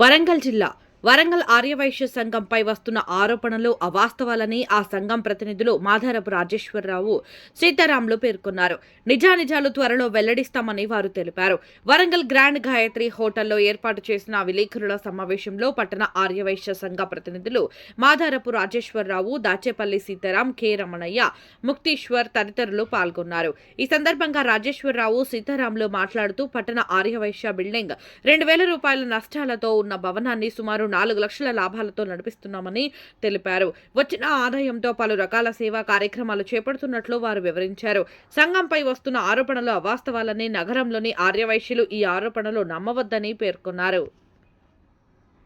వరంగల్ జిల్లా వరంగల్ ఆర్యవైశ్య సంఘంపై వస్తున్న ఆరోపణలు అవాస్తవాలని ఆ సంఘం ప్రతినిధులు మాధారపు రాజేశ్వరరావు సీతారాంలు పేర్కొన్నారు. నిజానిజాలు త్వరలో వెల్లడిస్తామని వారు తెలిపారు. వరంగల్ గ్రాండ్ గాయత్రి హోటల్లో ఏర్పాటు చేసిన విలేకరుల సమావేశంలో పట్టణ ఆర్యవైశ్య సంఘ ప్రతినిధులు మాధారపు రాజేశ్వరరావు దాచేపల్లి సీతారాం కె రమణయ్య ముక్తీశ్వర్ తదితరులు పాల్గొన్నారు. ఈ సందర్భంగా రాజేశ్వరరావు సీతారాంలు మాట్లాడుతూ పట్టణ ఆర్యవైశ్య బిల్డింగ్ రెండు వేల రూపాయల నష్టాలతో ఉన్న భవనాన్ని సుమారు నాలుగు లక్షల లాభాలతో నడిపిస్తున్నామని తెలిపారు. వచ్చిన ఆదాయంతో పలు రకాల సేవా కార్యక్రమాలు చేపడుతున్నట్లు వారు వివరించారు. సంఘంపై వస్తున్న ఆరోపణలు అవాస్తవాలని నగరంలోని ఆర్యవైశ్యులు ఈ ఆరోపణలు నమ్మవద్దని పేర్కొన్నారు.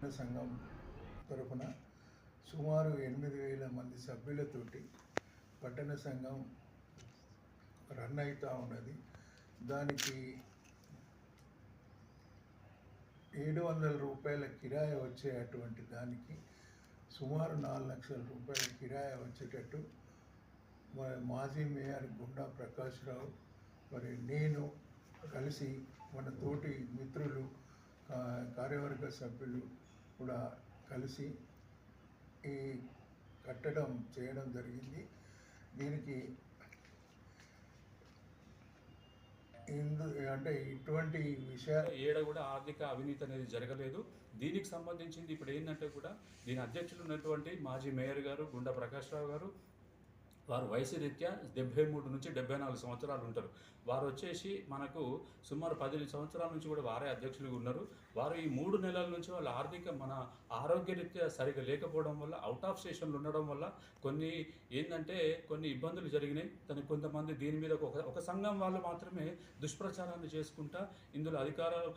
సంఘం తరపున సుమారు ఎనిమిది వేల మంది సభ్యులతోటి పట్టణ సంఘం రన్ అవుతూ ఉన్నది. దానికి ఏడు వందల రూపాయల కిరాయి వచ్చేటువంటి దానికి సుమారు నాలుగు లక్షల రూపాయల కిరాయి వచ్చేటట్టు మరి మాజీ మేయర్ గుండా ప్రకాశ్రావు మరి నేను కలిసి మన తోటి మిత్రులు కార్యవర్గ సభ్యులు కూడా కలిసి ఈ కట్టడం చేయడం జరిగింది. దీనికి ఇందు అంటే ఇటువంటి విషయాలు ఏడ కూడా ఆర్థిక అవినీతి అనేది జరగలేదు. దీనికి సంబంధించింది ఇప్పుడు ఏంటంటే కూడా దీని అధ్యక్షులు ఉన్నటువంటి మాజీ మేయర్ గారు గుండా ప్రకాష్ రావు గారు వారు వయసు రీత్యా డెబ్బై మూడు నుంచి డెబ్బై నాలుగు సంవత్సరాలు ఉంటారు. వారు వచ్చేసి మనకు సుమారు పది సంవత్సరాల నుంచి కూడా వారే అధ్యక్షులుగా ఉన్నారు. వారు ఈ మూడు నెలల నుంచి వాళ్ళ ఆర్థిక మన ఆరోగ్య రీత్యా సరిగా లేకపోవడం వల్ల అవుట్ ఆఫ్ స్టేషన్లు ఉండడం వల్ల కొన్ని ఏంటంటే కొన్ని ఇబ్బందులు జరిగినాయి. తను కొంతమంది దీని మీద ఒక ఒక సంఘం వాళ్ళు మాత్రమే దుష్ప్రచారాన్ని చేసుకుంటా ఇందులో అధికారాలు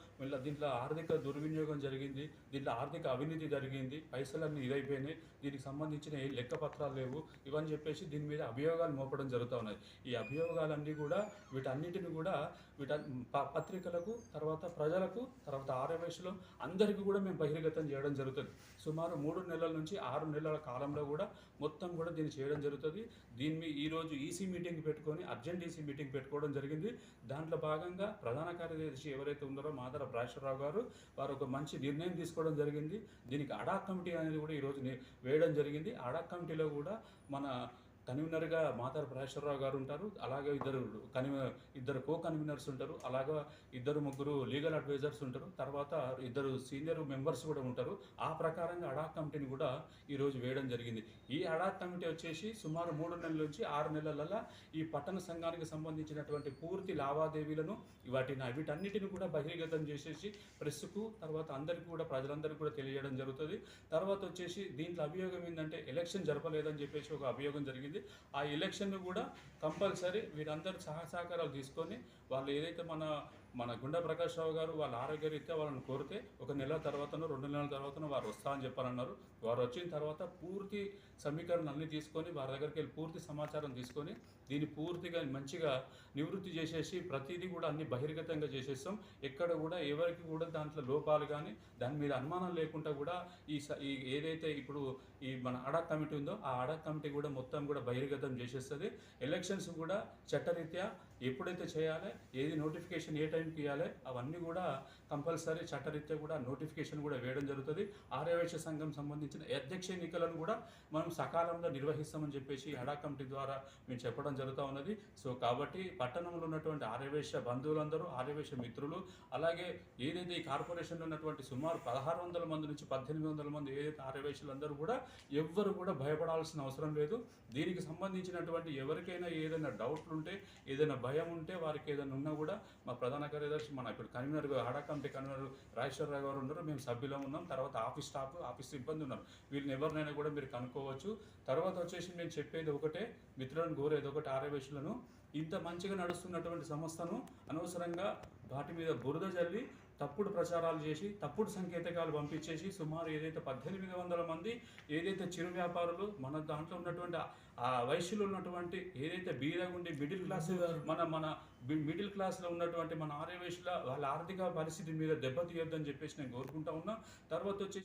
దీంట్లో ఆర్థిక దుర్వినియోగం జరిగింది దీంట్లో ఆర్థిక అవినీతి జరిగింది పైసలన్నీ ఇదైపోయినాయి. దీనికి సంబంధించిన లెక్క పత్రాలు లేవు. ఇవని చెప్పేసి దీని మీద అభియోగాలు మోపడం జరుగుతూ ఉన్నాయి. ఈ అభియోగాలన్నీ కూడా వీటన్నిటిని కూడా వీట ప- పత్రికలకు తర్వాత ప్రజలకు తర్వాత ఆర్యవైశ్యులు అందరికీ కూడా మేము బహిర్గతం చేయడం జరుగుతుంది. సుమారు మూడు నెలల నుంచి ఆరు నెలల కాలంలో కూడా మొత్తం కూడా దీన్ని చేయడం జరుగుతుంది. దీన్ని మీ- ఈరోజు ఈసీ మీటింగ్ పెట్టుకొని అర్జెంట్ ఈసీ మీటింగ్ పెట్టుకోవడం జరిగింది. దాంట్లో భాగంగా ప్రధాన కార్యదర్శి ఎవరైతే ఉన్నారో మాధర రాజేశ్వరరావు గారు వారు ఒక మంచి నిర్ణయం తీసుకోవడం జరిగింది. దీనికి అడాక్ కమిటీ అనేది కూడా ఈరోజు వేయడం జరిగింది. అడాక్ కమిటీలో కూడా మన కన్వీనర్గా మాతారు పరేశ్వరరావు గారు ఉంటారు అలాగే ఇద్దరు కన్వీ ఇద్దరు కో కన్వీనర్స్ ఉంటారు అలాగా ఇద్దరు ముగ్గురు లీగల్ అడ్వైజర్స్ ఉంటారు తర్వాత ఇద్దరు సీనియర్ మెంబర్స్ కూడా ఉంటారు. ఆ ప్రకారంగా అడాక్ కమిటీని కూడా ఈరోజు వేయడం జరిగింది. ఈ అడాక్ కమిటీ వచ్చేసి సుమారు మూడు నెలల నుంచి ఆరు నెలలలో ఈ పట్టణ సంఘానికి సంబంధించినటువంటి పూర్తి లావాదేవీలను వాటిని వీటన్నిటిని కూడా బహిర్గతం చేసేసి ప్రెస్కు తర్వాత అందరికీ కూడా ప్రజలందరికీ కూడా తెలియజేయడం జరుగుతుంది. తర్వాత వచ్చేసి దీంట్లో అభియోగం ఏంటంటే ఎలక్షన్ జరపలేదని చెప్పేసి ఒక అభియోగం జరిగింది. ఆ ఎలక్షన్ కూడా కంపల్సరీ వీరందరూ సహ సహకారాలు తీసుకొని వాళ్ళు ఏదైతే మన మన గుండె ప్రకాష్ రావు గారు వాళ్ళ ఆరోగ్య రీత్యా వాళ్ళని కోరితే ఒక నెల తర్వాతనో రెండు నెలల తర్వాతనో వారు వస్తా అని చెప్పారన్నారు. వారు వచ్చిన తర్వాత పూర్తి సమీకరణ అన్ని తీసుకొని వారి దగ్గరికి వెళ్ళి పూర్తి సమాచారం తీసుకొని దీన్ని పూర్తిగా మంచిగా నివృత్తి చేసేసి ప్రతిదీ కూడా అన్ని బహిర్గతంగా చేసేస్తాం. ఎక్కడ కూడా ఎవరికి కూడా దాంట్లో లోపాలు కానీ దాని మీద అనుమానం లేకుండా కూడా ఈ స- ఈ ఏదైతే ఇప్పుడు ఈ మన అడాక్ కమిటీ ఉందో ఆ అడాక్ కమిటీ కూడా మొత్తం కూడా బహిర్గతం చేసేస్తుంది. ఎలక్షన్స్ కూడా చట్టరీత్యా ఎప్పుడైతే చేయాలి ఏది నోటిఫికేషన్ ఏ టైంకి ఇవ్వాలి అవన్నీ కూడా కంపల్సరీ చట్టరీత్యా కూడా నోటిఫికేషన్ కూడా వేయడం జరుగుతుంది. ఆర్యవైశ్య సంఘం సంబంధించిన అధ్యక్ష ఎన్నికలను కూడా మనం సకాలంలో నిర్వహిస్తామని చెప్పేసి హెడా కమిటీ ద్వారా మేము చెప్పడం జరుగుతూ ఉన్నది. సో కాబట్టి పట్టణంలో ఉన్నటువంటి ఆర్యవేశ బంధువులందరూ ఆర్యవేశ మిత్రులు అలాగే ఏదైతే ఈ కార్పొరేషన్లో ఉన్నటువంటి సుమారు పదహారు వందల మంది నుంచి పద్దెనిమిది వందల మంది ఏదైతే ఆర్యవేశులందరూ కూడా ఎవ్వరు కూడా భయపడాల్సిన అవసరం లేదు. దీనికి సంబంధించినటువంటి ఎవరికైనా ఏదైనా డౌట్లు ఉంటే ఏదైనా భయం ఉంటే వారికి ఏదైనా ఉన్నా కూడా మా ప్రధాన కార్యదర్శి మన ఇప్పుడు కన్వీనర్ ఆడా కమిటీ కన్వీనర్ రాజేశ్వరరావు గారు ఉన్నారు. మేము సభ్యులం ఉన్నాం. తర్వాత ఆఫీస్ స్టాఫ్ ఆఫీస్ సిబ్బంది ఉన్నారు. వీళ్ళని ఎవరినైనా కూడా మీరు కనుక్కోవచ్చు. తర్వాత వచ్చేసి మేము చెప్పేది ఒకటే మిత్రులను కోరేది ఒకటి ఆరవేశులను ఇంత మంచిగా నడుస్తున్నటువంటి సంస్థను అనవసరంగా వాటి మీద బురద జల్లి తప్పుడు ప్రచారాలు చేసి తప్పుడు సంకేతకాలు పంపించేసి సుమారు ఏదైతే పద్దెనిమిది వందల మంది ఏదైతే చిరు వ్యాపారులు మన దాంట్లో ఉన్నటువంటి ఆ- వయసులో ఉన్నటువంటి ఏదైతే బీదగుండి మిడిల్ క్లాస్ మన మన మిడిల్ క్లాస్లో ఉన్నటువంటి మన ఆర్యవేశుల వాళ్ళ ఆర్థిక పరిస్థితి మీద దెబ్బతీయొద్దని చెప్పేసి నేను కోరుకుంటా ఉన్నా. తర్వాత వచ్చి